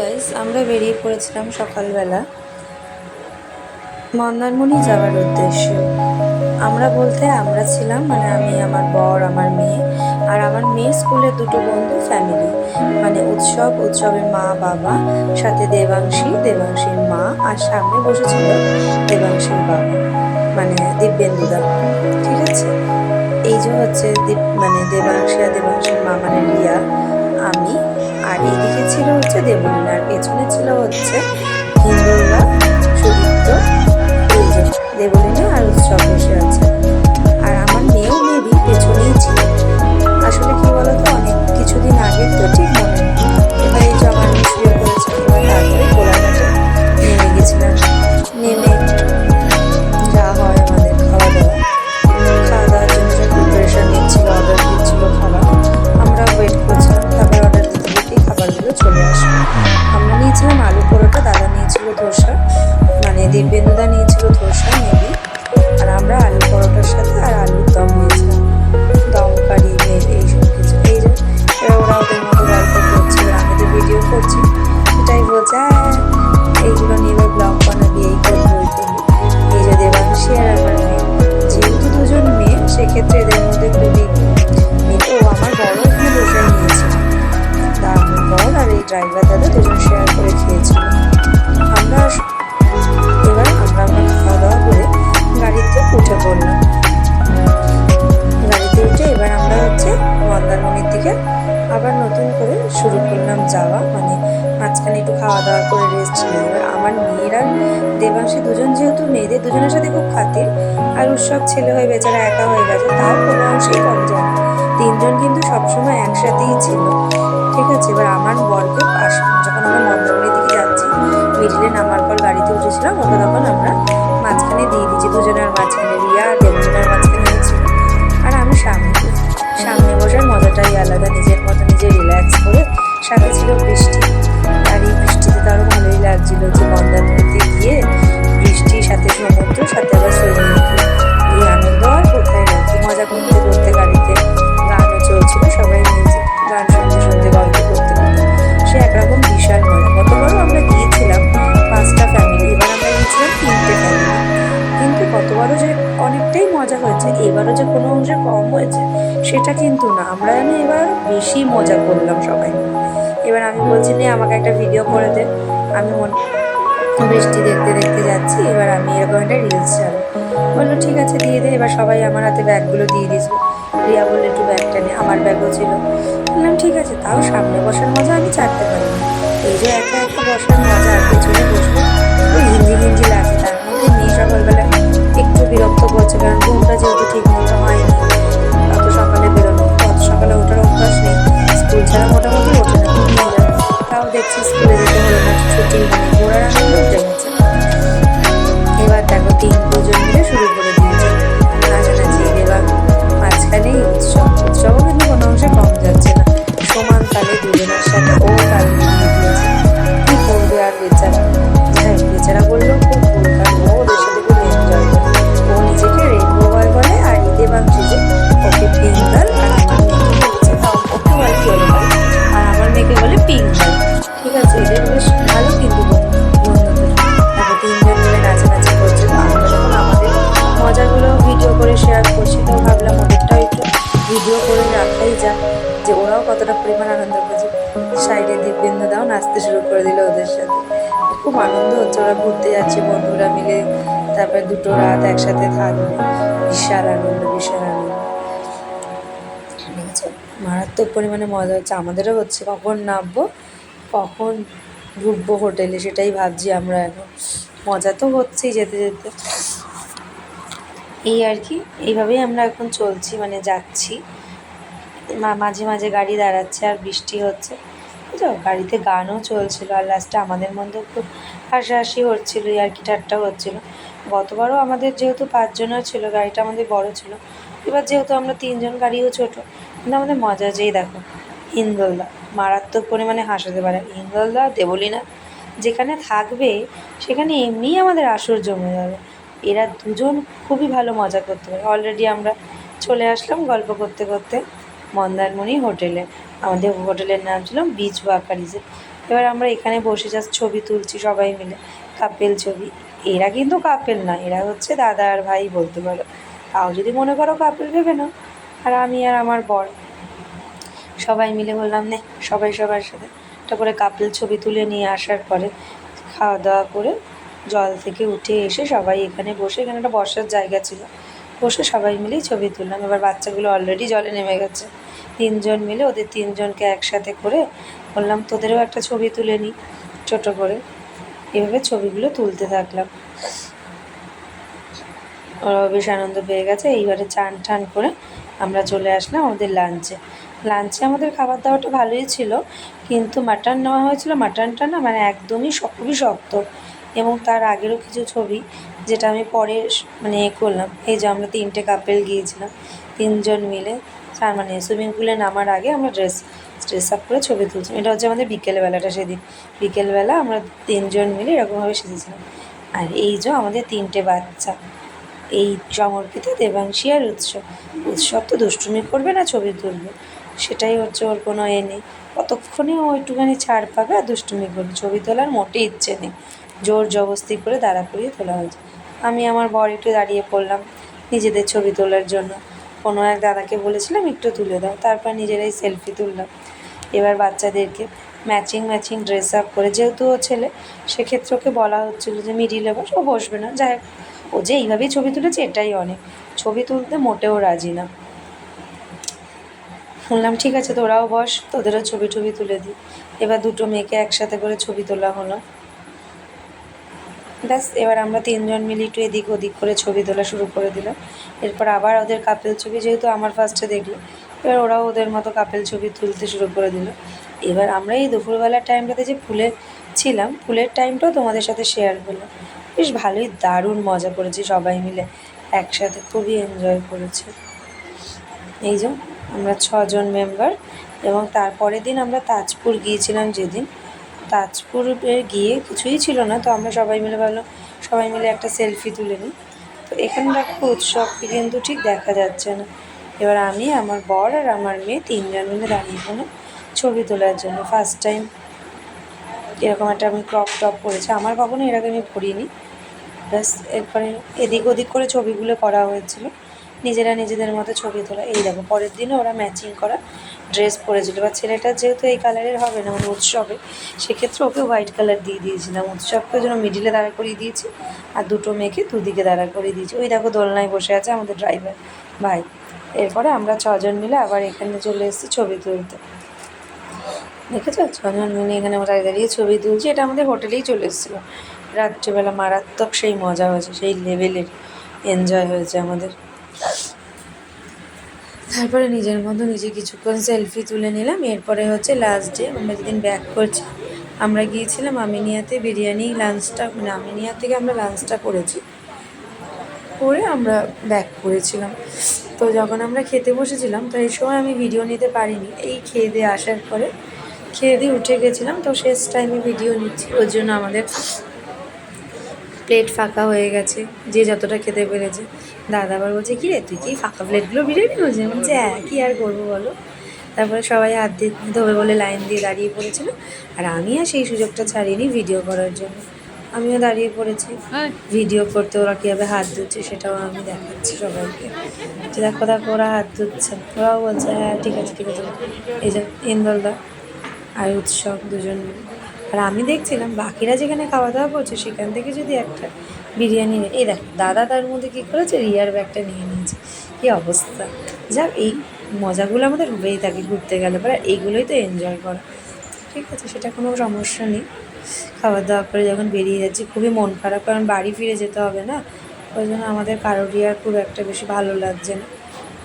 Guys আমরা বেরিয়ে পড়েছিলাম সকালবেলা। মন্দারমণি যাওয়ার উদ্দেশ্যে। আমরা বলতে আমরা ছিলাম মানে আমি, আমার বর, আমার মেয়ে, আর আমার মেয়ে স্কুলের দুটো বন্ধু ফ্যামিলি মানে উৎসব, উৎসবের মা, বাবা, সাথে দেবাংশী, দেবাংশীর মা, আর সামনে বসেছিল দেবাংশীর বাবা মানে দিব্যেন্দুদা ঠিক আছে? এই যে হচ্ছে মানে দেবাংশী আর দেবাংশীর মা মানে রিয়া, আমি আর এইদিকে ছিল হচ্ছে দেবলীনা আর পেছনে ছিল হচ্ছে হিন্দুরা সুদীপ্ত। দেবলীলা আর উৎসব বসে আছে। আসবে আমরা নিয়েছিলাম আলু পরোটা দাদা নিয়েছিল ধোসা মানে দিব্যেন্দুদা নিয়েছিল ধোসা মেবি। আর আমরা আলু পরোটার সাথে আর আলুর দম নিয়েছিলাম। দম কারি এইসব কিছু। এই যে ওরা ওদের মতো গল্প করছে আমি তো ভিডিও করছি। এটাই বলছে "হ্যাঁ, এইগুলো নিয়ে ব্লগ বানাবি এই করবি। শুরু করলাম যাওয়া। মানে মাঝখানে একটু খাওয়া দাওয়া করে রেস্ট নিলাম। এবার আমার মেয়ের আর দেবাংশী দুজন যেহেতু মেয়েদের দুজনের সাথে খুব খাতির, আর উৎসব ছেলে হয়ে বেচারা একা হয়ে গেছে, তার কোনো অংশেই কম যায় তিনজন কিন্তু সবসময় একসাথেই ছিল। ঠিক আছে, এবার আমার বরকে পাশে যখন আমরা মন্দারমণির দিকে যাচ্ছি, মিডিলে নামার পর গাড়িতে উঠেছিলাম। ওকে তখন আমরা মাঝখানে দিয়ে দিয়েছি, দুজনের মাঝখানে রিয়া আর দেবজনের মাঝখানে হয়েছিল। আর আমি সামনে সামনে বসার মজাটাই আলাদা, নিজের মতো নিজে রিল্যাক্স করে সাথে ছিল বৃষ্টি। আর এই বৃষ্টিতে তো আরও ভালোই লাগছিল যে মন্দারমণিতে গিয়ে হয়েছে। সেটা কিন্তু না, আমরা যেন এবার বেশি মজা করলাম সবাই। এবার আমি বলছি, নে, আমাকে একটা ভিডিও করে দে। আমি বৃষ্টি দেখতে দেখতে যাচ্ছি, এবার আমি এরকম একটা রিলস ছাড়ো বলল, ঠিক আছে, দিয়ে দে। এবার সবাই আমার হাতে ব্যাগগুলো দিয়ে দিয়েছিল রিয়া বলল, একটু ব্যাগটা নে, আমার ব্যাগও ছিল। বললাম, ঠিক আছে, তাও সামনে বসার মজা আমি ছাড়তে পারি না। এই যে একা একা বসার মজা আর পেছনে দেখছি স্কুলে যেতে এবার দেখো তিন দুজন মিলে শুরু করে দিয়েছে। নাচানাচি এবার মাঝখানেই উৎসব। উৎসবও কিন্তু কোনো অংশে কম যাচ্ছে না। সমান তালে দুজনের সাথে ও তাল কি করবে আর বেচারা? হোক, বেচারা বললেও খুব ভুল ও ওদের সাথে খুব বলে আর ঈদে বাংশি যে ওকে পিঙ্ক আর আমার বলে আর আমার মেয়েকে বলে পিঙ্ক ঠিক আছে, এদের বেশ ভালো কিন্তু বন্ধুদের। তারপর তিনজন মিলে নাচানাচি করছে। তো যখন আমাদের মজাগুলো ভিডিও করে শেয়ার করছি, তো ভাবলাম ওদেরটাও একটু ভিডিও করে রাখাই যাক যে ওরাও কতটা পরিমাণ আনন্দ করছে। সাইডে দিব্যেন্দু দাও নাচতে শুরু করে দিল ওদের সাথে। খুব আনন্দ হচ্ছে, ওরা ঘুরতে যাচ্ছে, বন্ধুরা মিলে। তারপরে দুটো রাত একসাথে থাকবে। বিশাল আনন্দ বিশাল আনন্দ। মারাত্মক পরিমাণে মজা হচ্ছে। আমাদেরও হচ্ছে। কখন নামবো? কখন ঢুকবো হোটেলে সেটাই ভাবছি আমরা এখন। মজা তো হচ্ছেই যেতে যেতে। এই আর কি, এইভাবেই আমরা এখন চলছি মানে যাচ্ছি। মাঝে মাঝে গাড়ি দাঁড়াচ্ছে আর বৃষ্টি হচ্ছে। বুঝছ? গাড়িতে গানও চলছিল আর লাস্টে আমাদের মধ্যে খুব হাসাহাসি হচ্ছিল আর কি ঠাট্টা হচ্ছিল। গতবারও আমাদের যেহেতু পাঁচজনের ছিল, গাড়িটা আমাদের বড় ছিল। এবার যেহেতু আমরা তিনজন, গাড়িও ছোট, কিন্তু আমাদের মজা যেই দেখো। হিন্দোলদা মারাত্মক পরিমাণে হাসাতে পারে। হিন্দোলদা দেবলীনা যেখানে থাকবে, সেখানে এমনিই আমাদের আসর জমে যাবে। এরা দুজন খুবই ভালো মজা করতে পারে। অলরেডি আমরা চলে আসলাম গল্প করতে করতে মন্দারমণি হোটেলে। আমাদের হোটেলের নাম ছিল বিচ ওয়াকারিজে এবার আমরা এখানে বসে জাস্ট ছবি তুলছি সবাই মিলে। কাপেল ছবি। এরা কিন্তু কাপেল না, এরা হচ্ছে দাদা আর ভাই বলতে পারো। তাও যদি মনে করো কাপেল ভেবে নাও। আর আমি আর আমার বর। সবাই মিলে বললাম, নে, সবাই সবার সাথে। তারপরে কাপেল ছবি তুলে নিয়ে আসার পরে খাওয়া দাওয়া করে জল থেকে উঠে এসে সবাই এখানে বসে, এখানে একটা বসার জায়গা ছিল। বসে সবাই মিলেই ছবি তুললাম। এবার বাচ্চাগুলো অলরেডি জলে নেমে গেছে। তিনজন মিলে ওদের তিনজনকে একসাথে করে বললাম, তোদেরও একটা ছবি তুলে নিই ছোটো করে এভাবে ছবিগুলো তুলতে থাকলাম। ওরাও বেশ আনন্দ পেয়ে গেছে। এইবারে চান টান করে আমরা চলে আসলাম আমাদের লাঞ্চে লাঞ্চে আমাদের খাবার দাবারটা ভালোই ছিল, কিন্তু মাটন নেওয়া হয়েছিল। মাটনটা না মানে একদমই খুবই শক্ত, এবং তার আগেরও কিছু ছবি যেটা আমি পরে মানে এ করলাম। এই যে আমরা তিনটে কাপেল গিয়েছিলাম, তিনজন মিলে। তার মানে সুইমিং পুলে নামার আগে আমরা ড্রেস ড্রেস আপ করে ছবি তুলছিলাম। এটা হচ্ছে আমাদের বিকেলবেলাটা সেদিন। বিকেলবেলা আমরা তিনজন মিলে এরকমভাবে সেজেছিলাম। আর এই যে আমাদের তিনটে বাচ্চা, এই চমর্পিতা, দেবাংশী আর উৎসব উৎসব তো দুষ্টুমি করবে না ছবি তুলবে। সেটাই হচ্ছে ওর কোনো এ নেই। কতক্ষণে ও একটুখানি ছাড় পাবে আর দুষ্টুমি করবে। ছবি তোলার মোটেই ইচ্ছে নেই। জোর জবস্তি করে দাঁড়া করিয়ে তোলা হয়েছে। আমি আমার বর একটু দাঁড়িয়ে পড়লাম নিজেদের ছবি তোলার জন্য। কোনো এক দাদাকে বলেছিলাম একটু তুলে দাও। তারপর নিজেরাই সেলফি তুললাম। এবার বাচ্চাদেরকে ম্যাচিং ম্যাচিং ড্রেস আপ করে যেহেতু ও ছেলে সেক্ষেত্রে ওকে বলা হচ্ছিল যে মিডিলে বস ও বসবে না। যাই হোক, ও যে এইভাবেই ছবি তুলেছে এটাই অনেক। ছবি তুলতে মোটেও রাজি না। শুনলাম, ঠিক আছে, তোরাও বস, তোদেরও ছবি টবি তুলে দিই। এবার দুটো মেয়েকে একসাথে করে ছবি তোলা হলো। ব্যাস, এবার আমরা তিনজন মিলে একটু এদিক ওদিক করে ছবি তোলা শুরু করে দিলাম। এরপর আবার ওদের কাপেল ছবি, যেহেতু আমার ফার্স্টে দেখল, এবার ওরাও ওদের মতো কাপেল ছবি তুলতে শুরু করে দিল। এবার আমরা এই দুপুরবেলার টাইমটাতে যে ফুলে ছিলাম, ফুলের টাইমটাও তোমাদের সাথে শেয়ার করলাম। বেশ ভালোই দারুণ মজা করেছি সবাই মিলে, একসাথে খুবই এনজয় করেছি। এই যে আমরা ছজন মেম্বার এবং তারপরের দিন আমরা তাজপুর গিয়েছিলাম যেদিন। তাজপুরে গিয়ে কিছুই ছিল না, তো আমরা সবাই মিলে ভাবলাম, সবাই মিলে একটা সেলফি তুলে নিই। তো এখানে দেখো উৎসবকে কিন্তু ঠিক দেখা যাচ্ছে না। এবার আমি, আমার বর আর আমার মেয়ে তিনজন মিলে দাঁড়িয়ে কোনো ছবি তোলার জন্য। ফার্স্ট টাইম এরকম একটা আমি ক্রপ টপ করেছি আমার কখনো এর আগে আমি পরিনি। ব্যাস এরপরে এদিক ওদিক করে ছবিগুলো করা হয়েছিল। নিজেরা নিজেদের মতো ছবি তোলা। এই দেখো, পরের দিনও ওরা ম্যাচিং করা ড্রেস পরেছিল। বা ছেলেটা যেহেতু এই কালারের হবে না মানে উৎসবে, সেক্ষেত্রে ওকে হোয়াইট কালার দিয়ে দিয়েছিলাম। উৎসবকে যেন মিডিলে দাঁড়া করিয়ে দিয়েছি আর দুটো মেয়েকে দুদিকে দাঁড়া করিয়ে দিয়েছি। ওই দেখো, দোলনায় বসে আছে আমাদের ড্রাইভার ভাই। এরপরে আমরা ছজন মিলে আবার এখানে চলে এসেছি ছবি তুলতে। দেখেছ? ছজন মিলে এখানে আমরা দাঁড়িয়ে ছবি তুলছি। এটা আমাদের হোটেলেই চলে এসেছিল। রাত্রিবেলা মারাত্মক সেই মজা হয়েছে, সেই লেভেলের এনজয় হয়েছে আমাদের। তারপরে নিজের মতো নিজে কিছুক্ষণ সেলফি তুলে নিলাম। এরপরে হচ্ছে লাস্ট ডে আমরা যেদিন ব্যাক করছি, আমরা গিয়েছিলাম আমিনিয়াতে বিরিয়ানি লাঞ্চটা মানে আমিনিয়া থেকে আমরা লাঞ্চটা করেছি। করে আমরা ব্যাক করেছিলাম। তো যখন আমরা খেতে বসেছিলাম, তো এই সময় আমি ভিডিও নিতে পারিনি। এই খেয়ে দিয়ে আসার পরে খেয়ে দিয়ে উঠে গেছিলাম, তো শেষ টাইমে ভিডিও নিচ্ছি। ওর জন্য আমাদের প্লেট ফাঁকা হয়ে গেছে, যে যতটা খেতে পেরেছে। দাদা আবার বলছে কী রে তুই কি ফাঁকা প্লেটগুলো বিরিয়ানি বলছে বলছি হ্যাঁ কী আর করব বলো? তারপরে সবাই হাত দিয়ে ধোবে বলে লাইন দিয়ে দাঁড়িয়ে পড়েছিল। আর আমি আর সেই সুযোগটা ছাড়িনি ভিডিও করার জন্য। আমিও দাঁড়িয়ে পড়েছি। ভিডিও করতে ওরা কীভাবে হাত ধুচ্ছে সেটাও আমি দেখাচ্ছি সবাইকে। যে দেখো দেখো ওরা হাত ধুচ্ছে। ওরাও বলছে হ্যাঁ ঠিক আছে ঠিক আছে। এই যে ইন্দলদা আর উৎসব দুজন আর আমি দেখছিলাম বাকিরা যেখানে খাওয়া দাওয়া করছে সেখান থেকে যদি একটা বিরিয়ানি এই দেখ, দাদা তার মধ্যে কী করেছে? রিয়ার ব্যাগটা নিয়ে নিয়েছে। কী অবস্থা? যাক, এই মজাগুলো আমাদের হবেই থাকে ঘুরতে গেলে পরে এইগুলোই তো এনজয় করা। ঠিক আছে, সেটা কোনো সমস্যা নেই। খাওয়া দাওয়া করে যখন বেরিয়ে যাচ্ছি, খুবই মন খারাপ, কারণ বাড়ি ফিরে যেতে হবে না। ওই জন্য আমাদের কারোরই আর খুব একটা বেশি ভালো লাগছে না।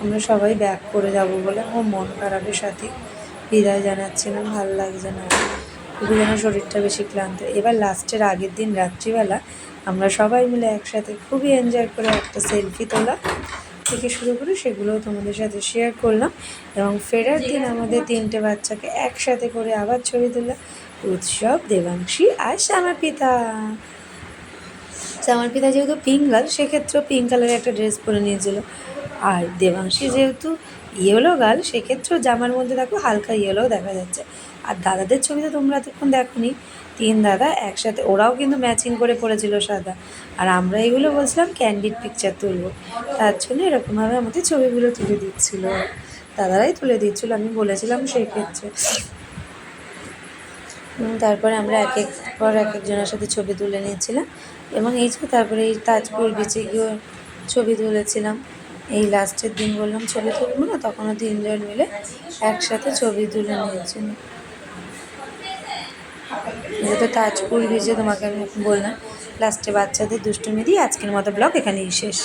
আমরা সবাই ব্যাক করে যাব বলে আমার মন খারাপের সাথে। বিদায় জানাচ্ছিলাম ভালো লাগছে না। খুবই যেন শরীরটা বেশি ক্লান্ত। এবার লাস্টের আগের দিন রাত্রিবেলা আমরা সবাই মিলে একসাথে খুবই এনজয় করে একটা সেলফি তোলা থেকে শুরু করে সেগুলোও তোমাদের সাথে শেয়ার করলাম এবং ফেরার দিন আমাদের তিনটে বাচ্চাকে একসাথে করে আবার ছবি তোলা উৎসব, দেবাংশী আর শ্যামার পিতা শ্যামার পিতা যেহেতু পিঙ্ক গার্ল সেক্ষেত্রেও পিঙ্ক কালারের একটা ড্রেস পরে নিয়েছিল। আর দেবাংশী যেহেতু ইয়েলো গাল সেক্ষেত্রেও জামার মধ্যে দেখো হালকা ইয়েলো দেখা যাচ্ছে। আর দাদাদের ছবিতে তোমরা এতক্ষণ দেখোনি। তিন দাদা একসাথে ওরাও কিন্তু ম্যাচিং করে পড়েছিল সাদা। আর আমরা এগুলো বলছিলাম ক্যান্ডিড পিকচার তুলবো। তার জন্য এরকমভাবে আমাদের ছবিগুলো তুলে দিচ্ছিল। দাদারাই তুলে দিচ্ছিল আমি বলেছিলাম সেক্ষেত্রে উম, তারপরে আমরা এক এক পর এক একজনের সাথে ছবি তুলে নিয়েছিলাম। এবং এই তারপরে এই তাজপুর বিচে গিয়ে ছবি তুলেছিলাম। এই লাস্টের দিন বললাম ছবি তুলবো না? তখনও তিনজন মিলে একসাথে ছবি তুলে নিয়েছিল। যেহেতু তাজপুর ভিজে তোমাকে আমি বললাম, লাস্টে বাচ্চাদের দুষ্টুমি দিয়ে আজকের মতো ব্লগ এখানেই শেষ।